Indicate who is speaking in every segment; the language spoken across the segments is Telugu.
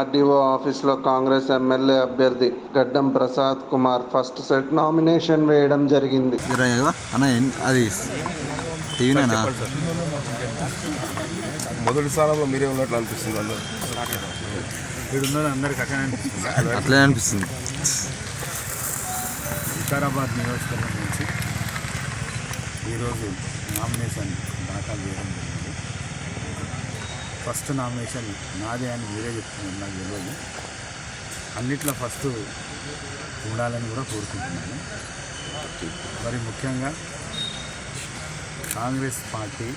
Speaker 1: ఆర్డీఓ ఆఫీసులో కాంగ్రెస్ ఎమ్మెల్యే అభ్యర్థి Gaddam Prasad Kumar first set nomination వేయడం జరిగింది.
Speaker 2: అది టీవీనేనా?
Speaker 3: మొదటి స్థానంలో మీరే ఉన్నట్లు అనిపిస్తుంది అందరూ.
Speaker 2: అట్లే అనిపిస్తుంది.
Speaker 4: వికారాబాద్ నియోజకవర్గం నుంచి ఈరోజు నామినేషన్ దాఖలు చేయడం జరిగింది. ఫస్ట్ నామినేషన్ నాదే అని మీరే చెప్తున్నాను నాకు తెలియదు అన్నిట్లో ఫస్ట్ ఉండాలని కూడా కోరుకుంటున్నాను. మరి ముఖ్యంగా కాంగ్రెస్ పార్టీ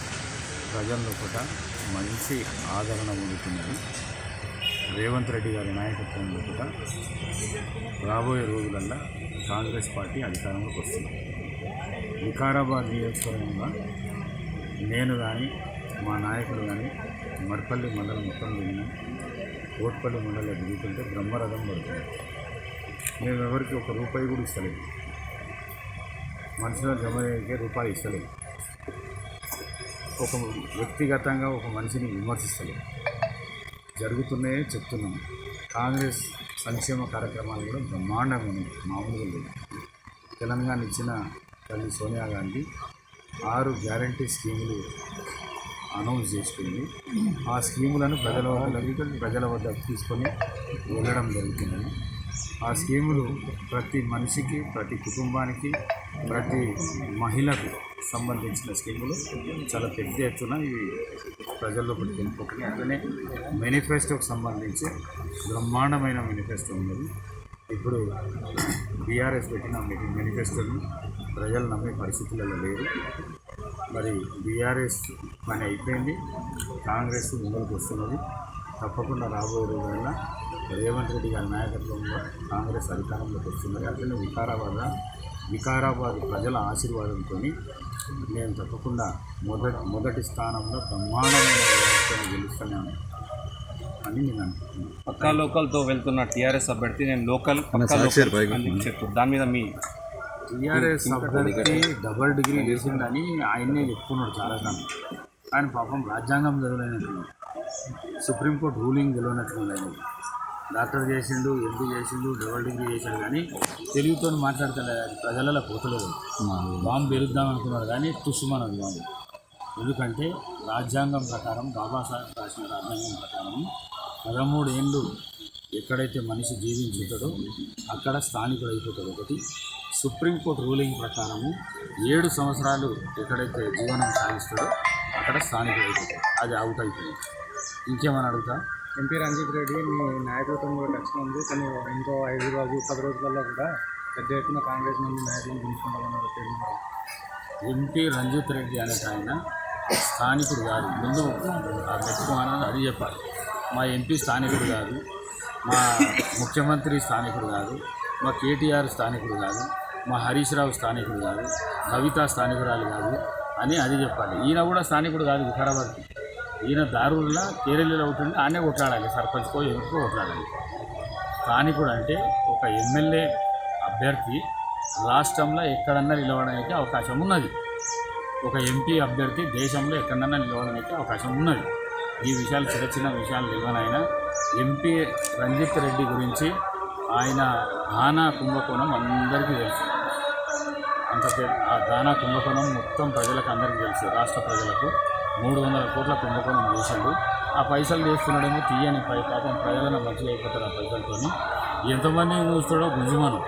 Speaker 4: ప్రజల్లో కూడా మంచి ఆదరణ పొందుతున్నది. రేవంత్ రెడ్డి గారి నాయకత్వంలో కూడా రాబోయే రోజులల్లో కాంగ్రెస్ పార్టీ అధికారంలోకి వస్తుంది. వికారాబాద్ నియోజకవర్గంలో నేను కానీ మా నాయకులు కానీ మర్పల్లి మండలం మొత్తం తిరిగినాం కోట్పల్లి మండలం దిగుతుంటే బ్రహ్మరథం పడుతుంది. మేము ఎవరికి ఒక రూపాయి కూడా ఇస్తలేదు. మనుషుల జమ అయ్యే రూపాయి ఇస్తలేదు. ఒక వ్యక్తిగతంగా ఒక మనిషిని విమర్శిస్తలేదు. జరుగుతున్నాయే చెప్తున్నాం. కాంగ్రెస్ సంక్షేమ కార్యక్రమాలు కూడా బ్రహ్మాండంగా ఉన్నాయి. మామూలుగా లేదు. తెలంగాణ ఇచ్చిన తల్లి సోనియా గాంధీ ఆరు గ్యారంటీ స్కీములు అనౌన్స్ చేసుకుంది. ఆ స్కీములను ప్రజల వద్ద ప్రజల వద్ద తీసుకొని వెళ్ళడం జరుగుతుంది ఆ స్కీములు ప్రతి మనిషికి ప్రతి కుటుంబానికి ప్రతి మహిళకు సంబంధించిన స్కీములు చాలా పెద్ద ఎత్తున ఇవి ప్రజల్లో ఒకటి వెళ్ళిపోతున్నాయి అట్లనే మేనిఫెస్టోకి సంబంధించి బ్రహ్మాండమైన మేనిఫెస్టో ఉన్నది. ఇప్పుడు బీఆర్ఎస్ పెట్టిన మేనిఫెస్టోని ప్రజలు నమ్మే పరిస్థితులలో లేరు. మరి బీఆర్ఎస్ పని అయిపోయింది. కాంగ్రెస్ ముందుకు వస్తున్నది. తప్పకుండా రాబోయే రోజుల్లో రేవంత్ రెడ్డి గారి నాయకత్వంలో కాంగ్రెస్ అధికారంలోకి వస్తున్నది. అట్లనే వికారాబాద్ వికారాబాద్ ప్రజల ఆశీర్వాదంతో నేను తప్పకుండా మొదటి మొదటి స్థానంలో బ్రహ్మాండమైన వ్యవస్థను గెలుస్తాను అని నేను అనుకుంటున్నాను
Speaker 5: పక్కా లోకల్తో వెళ్తున్న టీఆర్ఎస్ అభ్యర్థి నేను లోకల్ పక్కా లోకల్ చెప్పు. దాని మీద మీ
Speaker 4: టీఆర్ఎస్ అభ్యర్థి డబల్ డిగ్రీ చేసిండని ఆయన్నే చెప్పుకున్నాడు చాలా కాలం ఆయన పాపం రాజ్యాంగం చదవలేనట్లున్నాడు సుప్రీంకోర్టు రూలింగ్ తెలియనట్లున్నాడు డాక్టర్ చేసిండు ఎంపీ చేసిండు డబల్ డిగ్రీ చేశాడు కానీ తెలుగుతో మాట్లాడతలే అది ప్రజలలో పోతలేదు. బాంబు పెరుగుద్దాం అనుకున్నాడు కానీ తుస్సుమన్నది బాంబు. ఎందుకంటే రాజ్యాంగం ప్రకారం బాబాసాహెబ్ రాసిన రాజ్యాంగం ప్రకారం పదమూడు ఏళ్ళు ఎక్కడైతే మనిషి జీవించుతాడో అక్కడ స్థానికుడు అయిపోతాడు ఒకటి. సుప్రీంకోర్టు రూలింగ్ ప్రకారము ఏడు సంవత్సరాలు ఎక్కడైతే జీవనం సాగిస్తాడో అక్కడ స్థానికుడు అయిపోతాడు అది అవుట్ అయిపోయింది. ఇంకేమని అడుగుతా?
Speaker 6: ఎంపీ రంజిత్ రెడ్డి మీ నాయకత్వంలో రక్షణ ఉంది. కానీ ఇంకో ఐదు రోజు పది రోజులలో కూడా పెద్ద ఎత్తున కాంగ్రెస్ నుండి నాయకులను పిలుచుకుంటామన్నారు తెలియదు
Speaker 4: ఎంపీ రంజిత్ రెడ్డి అనే ఆయన స్థానికుడు కాదు. ముందు ఆ మెచ్చుకోవాలని అది చెప్పాలి. మా ఎంపీ స్థానికుడు కాదు. మా ముఖ్యమంత్రి స్థానికుడు కాదు. మా కేటీఆర్ స్థానికుడు కాదు. మా హరీష్ రావు స్థానికుడు కాదు కవిత స్థానికురాలు కాదు అని అది చెప్పాలి. ఈయన కూడా స్థానికుడు కాదు వికారాబాద్కి. ఈయన దారుల్లో కేరళలో అవుతుంది ఆనే కొట్లాడాలి సర్పంచ్కో ఎవరికో కొట్లాడాలి. స్థానికుడు అంటే ఒక ఎమ్మెల్యే అభ్యర్థి రాష్ట్రంలో ఎక్కడన్నా నిలవడానికి అవకాశం ఉన్నది. ఒక ఎంపీ అభ్యర్థి దేశంలో ఎక్కడన్నా నిలవడానికి అవకాశం ఉన్నది. ఈ విషయాలు చిన్న చిన్న విషయాలు తెలియనైనా ఎంపీ రంజిత్ రెడ్డి గురించి ఆయన ఘానా కుంభకోణం అందరికీ తెలుసు. అంత ఆ దానా కుంభకోణం మొత్తం ప్రజలకు అందరికీ తెలుసు రాష్ట్ర ప్రజలకు. మూడు వందల కోట్ల కుంభకోణం చేసిండు ఆ పైసలు చేస్తున్నాడేమో తీయని పై పాపం ప్రజలను మంచిగా అయిపోతారు ఆ పైసలతో ఎంతమంది కూస్తాడో గుంజుమను.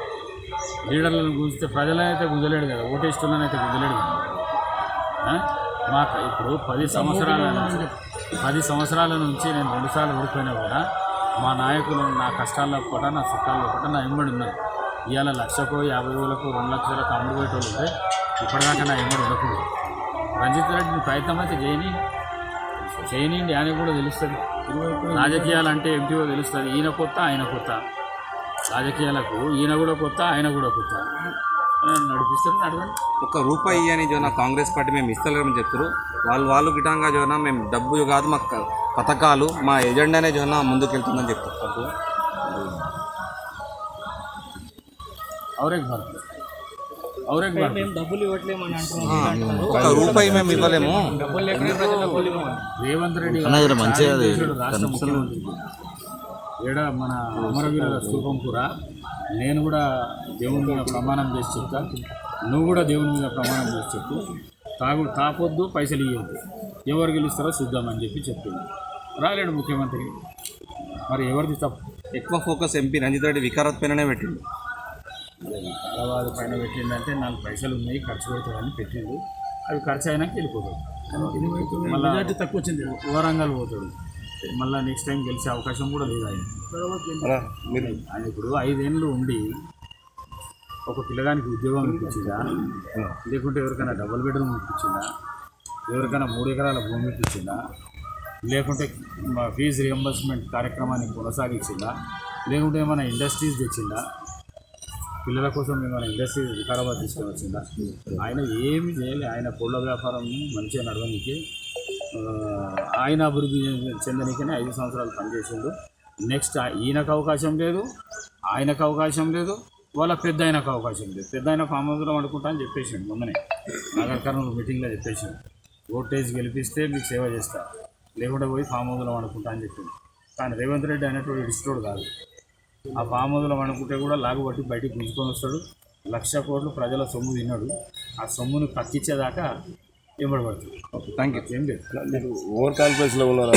Speaker 4: లీడర్లను గుంజితే ప్రజలనైతే గుంజలేడు కదా ఓటేస్తున్ననైతే గుంజలేడు కదా. మాకు ఇప్పుడు పది సంవత్సరాల నుంచి పది సంవత్సరాల నుంచి నేను రెండుసార్లు ఓడిపోయినా కూడా మా నాయకులు నా కష్టాల్లో కూడా నా సుఖాల్లో కూడా నా ఇమ్మడి ఉన్నారు. ఇవాళ లక్షకో యాభై వేలకు రెండు లక్షలకు అమ్ముడుపోయేటోళ్ళు ఉంటే ఇప్పటిదాకా నా ఎమ్మడు ఉండకూడదు రంజిత్ రెడ్డిని ప్రయత్నం అయితే చేయని చేయనిండి ఆయన కూడా తెలుస్తుంది. రాజకీయాలు అంటే ఎంపీఓ తెలుస్తుంది. ఈయన కొత్త ఆయన కొత్త. రాజకీయాలకు ఈయన కూడా కొత్త ఆయన కూడా కొత్త. నడిపిస్తారు నడవండి.
Speaker 5: ఒక రూపాయి అని జోన కాంగ్రెస్ పార్టీ మేము ఇస్తలేమని చెప్తారు వాళ్ళు వాళ్ళు గిటంగా జోన మేము డబ్బు కాదు మా పథకాలు మా ఎజెండానే జోన ముందుకు వెళ్తుందని చెప్తారు
Speaker 4: ఔరేక్ భారత్. ఔరేక్ భారత్.
Speaker 6: డబ్బులు అంటున్నాం
Speaker 5: ఒక రూపాయి మేము ఇవ్వలేము.
Speaker 4: రేవంత్ రెడ్డి రాష్ట్ర. ఏడ మన అమరవీరుల స్థూపం కూడా నేను కూడా దేవుని మీద ప్రమాణం చేసి చెప్తా. నువ్వు కూడా దేవుని మీద ప్రమాణం చేసి చెప్పు. తాగు తాపొద్దు పైసలు ఇవ్వద్దు ఎవరు గెలుస్తారో చూద్దామని చెప్పి చెప్పింది. రాలేడు ముఖ్యమంత్రి. మరి ఎవరిది తప్పు?
Speaker 5: ఎక్కువ ఫోకస్ ఎంపీ రంజిత్ రెడ్డి వికారాత్ పైననే పెట్టిండు.
Speaker 4: పైన పెట్టిందంటే నాలుగు పైసలు ఉన్నాయి ఖర్చు పెడతాడని పెట్టిండు. అవి ఖర్చు అయినాక వెళ్ళిపోతాడు. మళ్ళీ తక్కువ వచ్చింది వరంగల్ పోతాడు. మళ్ళీ నెక్స్ట్ టైం గెలిచే అవకాశం కూడా లేదు ఆయన. ఆయన ఇప్పుడు ఐదేళ్ళు ఉండి ఒక పిల్లగానికి ఉద్యోగం ఇప్పించిందా లేకుంటే ఎవరికైనా డబుల్ బెడ్రూమ్ ఇప్పించిందా ఎవరికైనా మూడు ఎకరాల భూమి ఇప్పించిందా లేకుంటే మా ఫీజు రియంబర్స్మెంట్ కార్యక్రమాన్ని కొనసాగించిందా లేకుంటే ఏమైనా ఇండస్ట్రీస్ తెచ్చిందా పిల్లల కోసం మిమ్మల్ని ఇండస్ట్రీ వికారాబాద్ తీసుకొని వచ్చిందా? ఆయన ఏమి చేయలే. ఆయన కోళ్ళ వ్యాపారం మంచిగా నడవనికి ఆయన అభివృద్ధి చెందనికనే ఐదు సంవత్సరాలు పనిచేసిండు. నెక్స్ట్ ఈయనకు అవకాశం లేదు ఆయనకు అవకాశం లేదు వాళ్ళ పెద్ద ఆయనకు అవకాశం లేదు. పెద్ద ఆయన ఫామ్ అనుకుంటా అని చెప్పేసిండు మొన్ననే. నగర కర్నూలు మీటింగ్లో చెప్పేసిండు. ఓటేజ్ గెలిపిస్తే మీకు సేవ చేస్తా. లేకుండా పోయి ఫామ్ హౌస్లో వండుకుంటా అని చెప్పిండు. కానీ రేవంత్ రెడ్డి అనేటువంటి ఇష్టోడు కాదు. ఆ హౌస్లో వండుకుంటే కూడా లాగు పట్టి బయటికి గుంజుకొని వస్తాడు. లక్ష కోట్లు ప్రజల సొమ్ము తిన్నాడు. ఆ సొమ్మును కక్కిచ్చేదాకా ఎంబడబడుతుంది
Speaker 5: థ్యాంక్ యూ
Speaker 4: ఏం లేదు.
Speaker 3: ఓవర్ కాన్ఫిడెన్స్లో ఉన్నారా?